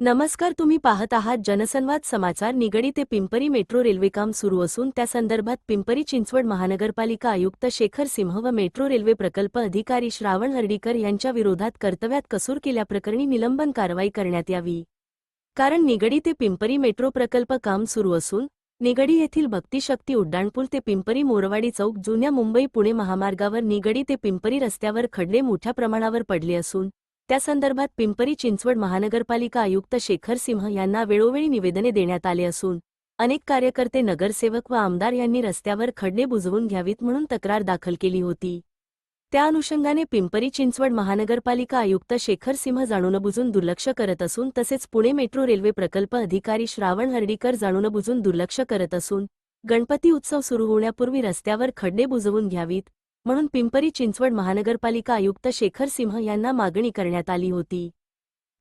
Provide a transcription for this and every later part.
नमस्कार तुम्ही पाहत आहात जनसंवाद समाचार. निगडी ते पिंपरी मेट्रो रेल्वे काम सुरू असून त्या संदर्भात पिंपरी चिंचवड महानगरपालिका आयुक्त शेखर सिंह व मेट्रो रेल्वे प्रकल्प अधिकारी श्रावण हर्डीकर यांच्या विरोधात कर्तव्यात कसूर केल्याप्रकरणी निलंबन कारवाई करण्यात यावी. कारण निगडी ते पिंपरी मेट्रो प्रकल्प काम सुरू असून निगडी येथील भक्तिशक्ती उड्डाणपूल ते पिंपरी मोरवाडी चौक जुन्या मुंबई पुणे महामार्गावर निगडी ते पिंपरी रस्त्यावर खड्डे मोठ्या प्रमाणावर पडले असून त्या संदर्भात पिंपरी चिंचवड महानगरपालिका आयुक्त शेखर सिंह यांना वेळोवेळी निवेदने देण्यात आले असून अनेक कार्यकर्ते नगरसेवक व आमदार यांनी रस्त्यावर खड्डे बुजवून घ्यावीत म्हणून तक्रार दाखल केली होती. त्या अनुषंगाने पिंपरी चिंचवड महानगरपालिका आयुक्त शेखर सिंह जाणूनबुजून दुर्लक्ष करत असून तसेच पुणे मेट्रो रेल्वे प्रकल्प अधिकारी श्रावण हर्डीकर जाणूनबुजून दुर्लक्ष करत असून गणपती उत्सव सुरू होण्यापूर्वी रस्त्यावर खड्डे बुजवून घ्यावीत म्हणून पिंपरी चिंचवड महानगरपालिका आयुक्त शेखर सिंह यांना मागणी करण्यात आली होती.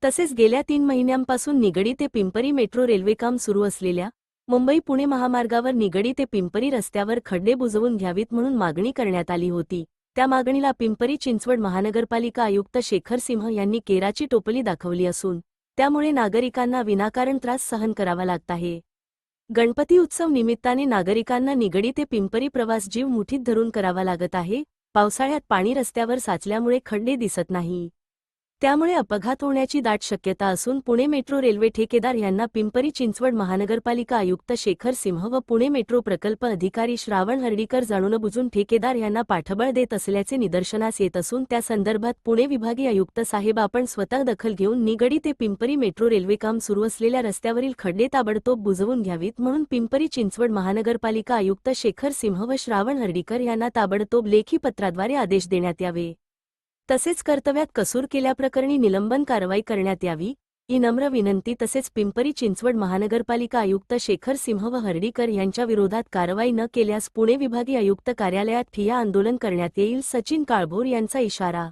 तसेच गेल्या तीन महिन्यांपासून निगडी ते पिंपरी मेट्रो रेल्वे काम सुरू असलेल्या मुंबई पुणे महामार्गावर निगडी ते पिंपरी रस्त्यावर खड्डे बुजवून घ्यावीत म्हणून मागणी करण्यात आली होती. त्या मागणीला पिंपरी चिंचवड महानगरपालिका आयुक्त शेखर सिंह यांनी केराची टोपली दाखवली असून त्यामुळे नागरिकांना विनाकारण त्रास सहन करावा लागत आहे. गणपती उत्सव निमित्ताने नागरिकांना निगडी ते पिंपरी प्रवास जीव मुठीत धरून करावा लागत आहे. पावसाळ्यात पाणी रस्त्यावर साचल्यामुळे खड्डे दिसत नाही. त्यामुळे अपघात होण्याची दाट शक्यता असून पुणे मेट्रो रेल्वे ठेकेदार यांना पिंपरी चिंचवड महानगरपालिका आयुक्त शेखर सिंह व पुणे मेट्रो प्रकल्प अधिकारी श्रावण हर्डीकर जाणूनबुजून ठेकेदार यांना पाठबळ देत असल्याचे निदर्शनास येत असून त्या संदर्भात पुणे विभागीय आयुक्त साहेब आपण स्वतः दखल घेऊन निगडी ते पिंपरी मेट्रो रेल्वे काम सुरू असलेल्या रस्त्यावरील खड्डे ताबडतोब बुजवून घ्यावीत म्हणून पिंपरी चिंचवड महानगरपालिका आयुक्त शेखर सिंह व श्रावण हर्डीकर यांना ताबडतोब लेखी पत्राद्वारे आदेश देण्यात यावे. तसेच कर्तव्यात कसूर केल्याप्रकरणी निलंबन कारवाई करण्यात यावी ही नम्र विनंती तसेच पिंपरी चिंचवड महानगरपालिका आयुक्त शेखर सिंह व हर्डीकर यांच्या विरोधात कारवाई न केल्यास पुणे विभागीय आयुक्त कार्यालयात ठिया आंदोलन करण्यात येईल सचिन काळभोर यांचा इशारा.